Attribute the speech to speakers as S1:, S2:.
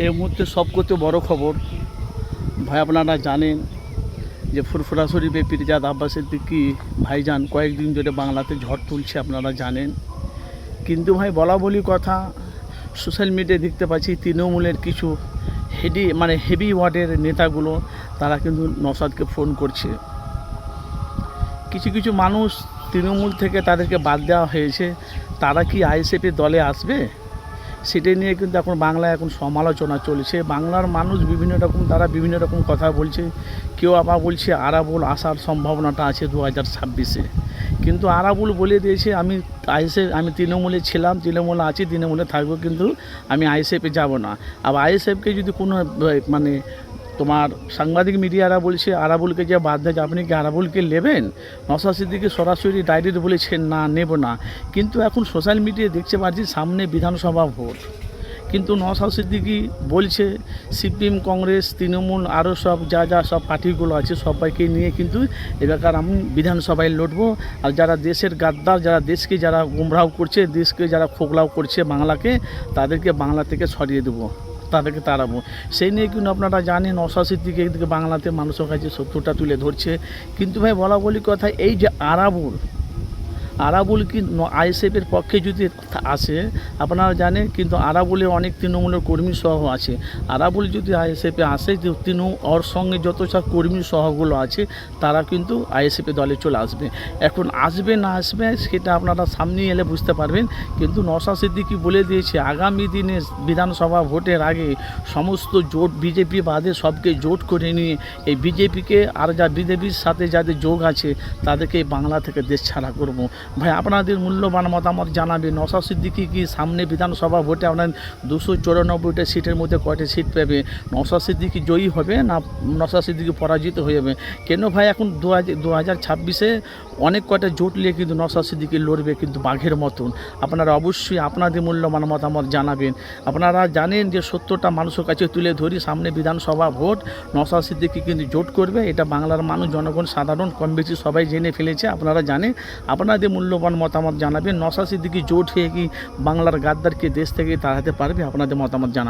S1: এই মুহূর্তে সবকতে বড় খবর, ভাই আপনারা জানেন যে ফুরফুরা শরীফে পিরজাদ আব্বাসের দিকে ভাইজান কয়েকদিন ধরে বাংলাতে ঝড় তুলছে আপনারা জানেন। কিন্তু ভাই বলা বলি কথা, সোশ্যাল মিডিয়ায় দেখতে পাচ্ছি তৃণমূলের কিছু হেডি মানে হেভি ওয়ার্ডের নেতাগুলো, তারা কিন্তু নসাদকে ফোন করছে। কিছু কিছু মানুষ তৃণমূল থেকে তাদেরকে বাদ দেওয়া হয়েছে, তারা কি আইএসএফের দলে আসবে? সেটা নিয়ে কিন্তু এখন বাংলায় এখন সমালোচনা চলছে। বাংলার মানুষ বিভিন্ন রকম, তারা বিভিন্ন রকম কথা বলছে। কেউ আবার বলছে আরাবুল আসার সম্ভাবনাটা আছে দু হাজার ছাব্বিশে। কিন্তু আরাবুল বলে দিয়েছে, আমি আইএসএফ, আমি তৃণমূলে ছিলাম, তৃণমূলে আছি, তৃণমূলে থাকব, কিন্তু আমি আইএসএফে যাব না। আবার আইএসএফকে যদি কোনো মানে তোমার সাংবাদিক মিডিয়ারা বলছে, আরাবুলকে যে বাদ দেয় আপনি কি আরাবুলকে নেবেন? নসা সিদ্দিকে সরাসরি ডাইরেক্ট বলেছেন, না, নেব না। কিন্তু এখন সোশ্যাল মিডিয়ায় দেখতে পাচ্ছি সামনে বিধানসভা ভোট। কিন্তু নসা সিদ্দিকি বলছে, সিপিএম, কংগ্রেস, তৃণমূল আরও সব যা যা সব পার্টিগুলো আছে সবাইকে নিয়ে কিন্তু এলাকার আমি বিধানসভায় লড়বো। আর যারা দেশের গাদ্দার, যারা দেশকে যারা গুমরাহ করছে, দেশকে যারা খোকলাও করছে বাংলাকে, তাদেরকে বাংলা থেকে সরিয়ে দেবো। তাদেরকে তাড়াবো। সেই নিয়ে কিন্তু আপনারা জানেন অশাসির দিকে এদিকে বাংলাতে মানুষের কাছে সত্যটা তুলে ধরছে। কিন্তু ভাই, বলা বলি কথা, এই যে আরাবুল আরাবুল কি আইএসএফের পক্ষে যদি আসে, আপনারা জানেন কিন্তু আরাবুলে অনেক তৃণমূলের কর্মী সহ আছে। আরাবুল যদি আইএসএফে আসে তৃণমূল ওর সঙ্গে যত সব কর্মী সহগুলো আছে, তারা কিন্তু আইএসএফে দলে চলে আসবে। এখন আসবে না আসবে, সেটা আপনারা সামনে এলে বুঝতে পারবেন। কিন্তু নশা সিদ্দিকি বলে দিয়েছে, আগামী দিনে বিধানসভা ভোটের আগে সমস্ত জোট বিজেপি বাদে সবকে জোট করে নিয়ে এই বিজেপিকে আর যা বিজেপির সাথে যাদের যোগ আছে, তাদেরকে বাংলা থেকে দেশ ছাড়া করব। ভাই, আপনাদের মূল্যবান মতামত জানাবেন। নশা সিদ্দিকি কি সামনে বিধানসভা ভোটে আপনার দুশো চৌরানব্বইটা সিটের মধ্যে কয়টা সিট পাবে? নশা সিদ্দিকি জয়ী হবে না নশা সিদ্দিকি পরাজিত হয়ে যাবে? কেন ভাই, এখন দু হাজার দু হাজার ছাব্বিশে অনেক কয়টা জোট নিয়ে কিন্তু নশা সিদ্দিকি লড়বে কিন্তু বাঘের মতন। আপনারা অবশ্যই আপনাদের মূল্যবান মতামত জানাবেন। আপনারা জানেন যে সত্যটা মানুষের কাছে তুলে ধরি সামনে বিধানসভা ভোট নশা সিদ্দিকি কিন্তু জোট করবে। এটা বাংলার মানুষ, জনগণ, সাধারণ কম বেশি সবাই জেনে ফেলেছে, আপনারা জানেন। আপনাদের মূল্যবান মতামত জানাবেন। নশা সিদ্দিকি জোট হয়ে কি বাংলার গাদ্দারকে দেশ থেকে তাড়াতে পারবে? আপনাদের মতামত জানাবেন।